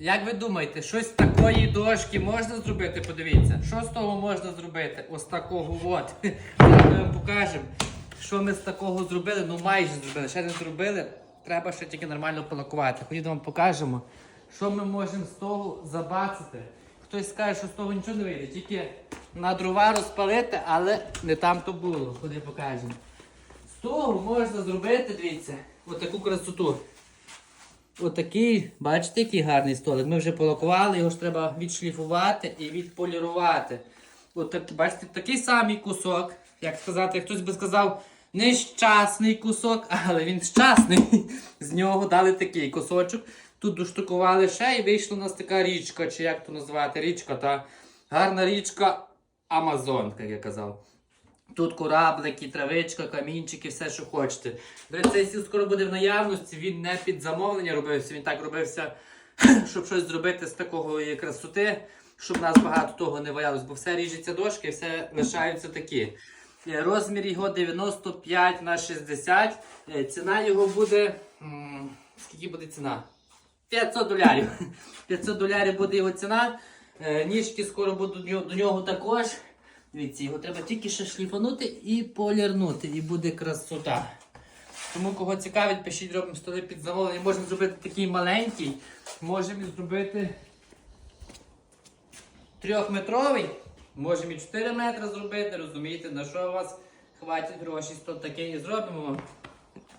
як ви думаєте, щось з такої дошки можна зробити? Подивіться, що з того можна зробити? Ось такого от. Зараз ми вам покажемо, що ми з такого зробили. Ну майже зробили. Ще не зробили. Треба ще тільки нормально полакувати. Ходіть вам покажемо, що ми можемо з того забацати. Хтось скаже, що з того нічого не вийде, тільки на дрова розпалити, але не там то було. Ходи покажемо. З того можна зробити, дивіться, отаку красоту. Отакий, бачите, який гарний столик. Ми вже полакували, його ж треба відшліфувати і відполірувати. От бачите, такий самий кусок, як сказати, хтось би сказав, нещасний кусок, але він щасний. З нього дали такий кусочок. Тут доштукували ще і вийшла у нас така річка, чи як то називати, річка, та гарна річка Амазонка, як я казав. Тут кораблики, травичка, камінчики, все, що хочете. До цей сіл скоро буде в наявності, він не під замовлення робився, він так робився, щоб щось зробити з такої красоти, щоб у нас багато того не валялось, бо все ріжеться дошки, все лишаються такі. Е, Розмір його 95 на 60. Е, Ціна його буде. Скільки буде ціна? 500 долярів. 500 долярів буде його ціна. Е, Ніжки скоро будуть до нього також. Дивіться, його треба тільки ще шліфанути і полірнути, і буде красота. Тому кого цікавить, пишіть, робимо столи під замовлення. Можемо зробити такий маленький, можемо зробити трьохметровий, можемо і 4 метри зробити, розумієте, на що у вас хватить грошей, то таке і зробимо.